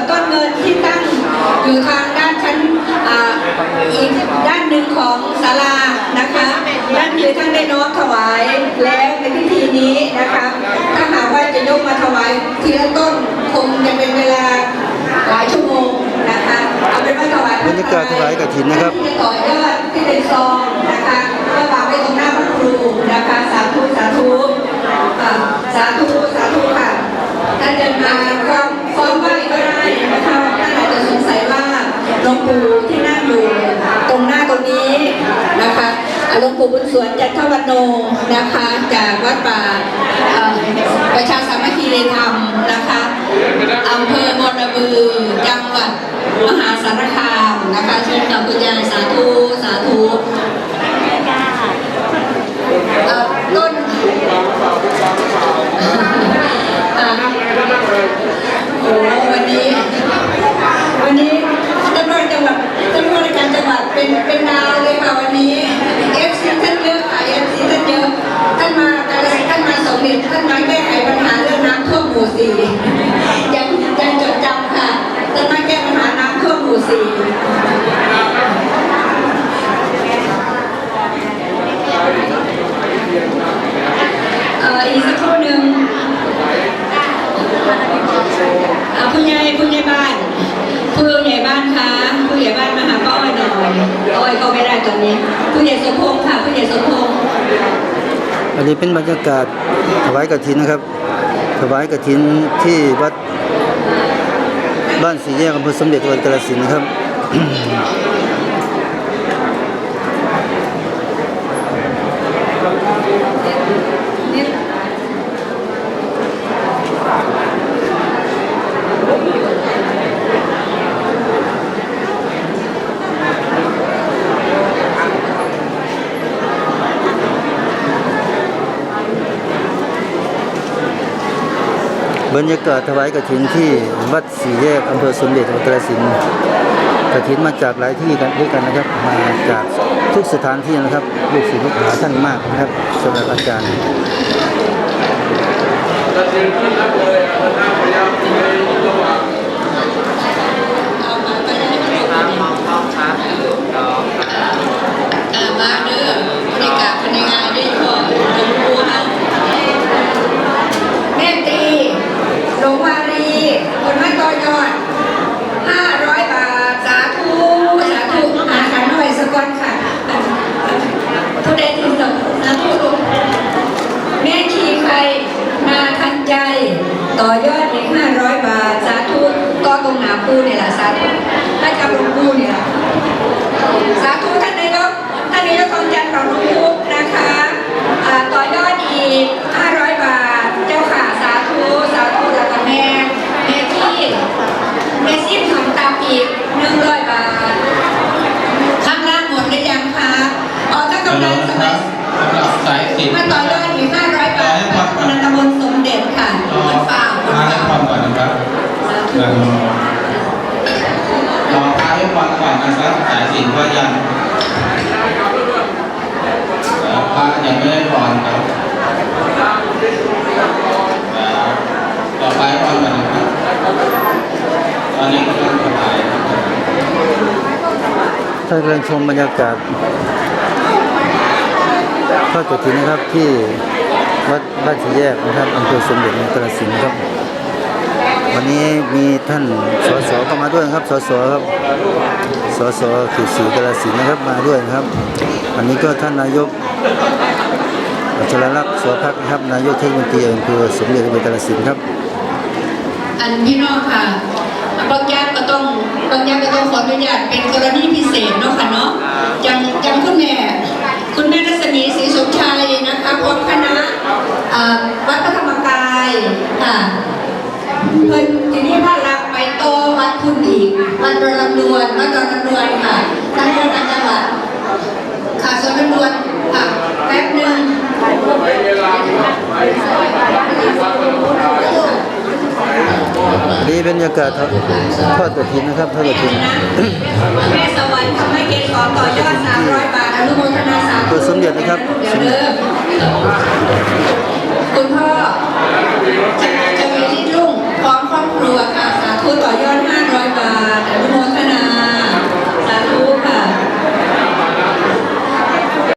วนต้นเงินที่ตั้งอยู่ทางด้านชั้นอ่าอีกด้านหนึ่งของศาลานะคะนั่นคือท่านได้น้อมถวายแล้วในพิธีนี้นะคะถ้าหากว่าจะยกมาถวายทีละต้นคงจะเป็นเวลาหลายชั่วโมงนะคะเอาเป็นว่าถวายบรรยากาศถวายกฐินนะครับที่จะต่อยอดที่เป็นซองนะคะก็วางไว้ตรงหน้าพระครูนะคะสาธุสาธุอ่าสาธุสาธุค่ะท่านเดินมาก็ วงปู่ที่นั่งอยู่ตรงหน้าตรงนี้นะคะอ่าหลวงปู่บุญสวนจันทวันโนนะคะ จากวัดป่าประชาสามัคคีธรรมนะคะอำเภอมรบือจังหวัดมหาสารคามนะคะเชิญกับคุณยายสาธุสาธุเอ่อต้น อ่าโอ้วันนี้ วันนี้ตำรวจจังหวัดตำรวจการจังหวัดเป็นเป็นดาวเลยค่ะวันนี้เอฟซีท่านเยอะค่ะเอฟซีท่านเยอะท่านมาการท่านมาสมเด็จท่านมาแก้ไขปัญหาเรื่องน้ำท่วมหมู่สี่ยังยังจดจำค่ะท่านมาแก้ปัญหาน้ำท่วมหมู่สี่เอ่ออีก ครู่หนึ่งอ่าผู้ใหญ่ผู้ใหญ่บ้านผู้ใหญ่บ้านคะผู้ใหญ่บ้านมาหาป้าอ้อยหน่อยอ้อยเขาไม่ได้ตอนนี้ผู้ใหญ่สมพงษ์ค่ะผู้ใหญ่สมพงษ์อันนี้เป็นบรรยากาศถวายกฐินนะครับ ถวายกฐินที่วัดบ้านสีแยกอำเภอสมเด็จจังหวัดกาฬสินธุ์นะครับ บรรยากาศถวายกระถินที่วัดสี่แยกอำเภอสมเด็จจังหวัดกาฬสินธุ์กฐินมาจากหลายที่กันด้วยกันนะครับ มาจากทุกสถานที่นะครับลูกศิษย์ลูกหาท่านมากนะครับสำหรับอาจารย์ เอามาไปได้ไหมอ่ามาเด้อบรรยากาศภายในงานได้พอหลวงปู่เฮาแม่ตี หลวารีคนไม่ต่อยอด500บาท สาธุ สาธุอาหารหน่อยสักก่อนค่ะผู้ใดที่สสาธุลูกแม่ชีใครนาทันใจ ต่อยอดอีก500บาท สาธุ ก็ตรงหนาปูเนี่ยแหละสาธุให้กับหลวงปู่เนี่ยแหละสาธุท่านนายกท่านนายกทองจันทร์ของหลวงปู่นะคะอ่าต่อยอดอีก 500 บาท เจ้าค่ะสาธุ สาธุแล้วก็แม่แม่ที่ เมซิมทำตามอีกหนึ่งร้อยบาท ข้างล่างหมดหรือยังคะอ๋อถ้ากำลังสมัย สำห รับสายสิบมาต่อยอดอีกห้าร้อยบาทคุณนันทมนต์สมเด็จค่ะต่อคุณฝ่าคุณท้ายฝ่าความก่อนนะครับสาธุแล้วรอท้ายความก่อนนะครับสายสิบก็ยังเอ่อพระยังไม่ได้พรครับเอ่อต่อไปพรก่อนนะครับ ตอนนี้กำลังถวายครับท่านกำลังชมบรรยากาศ ทอดกฐินนะครับที่วัดบ้านสีแยกนะครับอำเภอสมเด็จกาฬสินครับ วันนี้มีท่านสสเข้ามาด้วยครับสสครับสสเขตสีกาฬสินนะครับมาด้วยครับอันนี้ก็ท่านนายกอัชรลักษณ์สวพักดิ์นะครับนายกเทศมนตรีอำเภอสมเด็จกาฬสินครับ อันพี่น้องค่ะบางอย่างก็ต้องบางอย่างก็ต้องขออนุญาตเป็นกรณีพิเศษเนาะค่ะเนาะจังจังคุณแม่ คุณแม่รัศมีศรีสมชัยนะคะพร้อมคณะอ่า วัดพระธรรมกายค่ะเพิ่นทีนี้พาลักไปโตวัดคุณอีกวัดดอนลำดวนวัดดอนลำดวนค่ะท่านผู้การจังหวัดค่ะส่วนลำดวนค่ะแป๊บหนึ่งนี่เป็นบรรยากาศทอดกฐินนะครับทอดกฐินแม่สวรรค์ทำให้เกณฑ์ขอต่อยอด300บาทอนุโมทนาสาธุเพื่อสมเด็จนะครับเดี๋ยวเริ่ม คุณพ่อจะ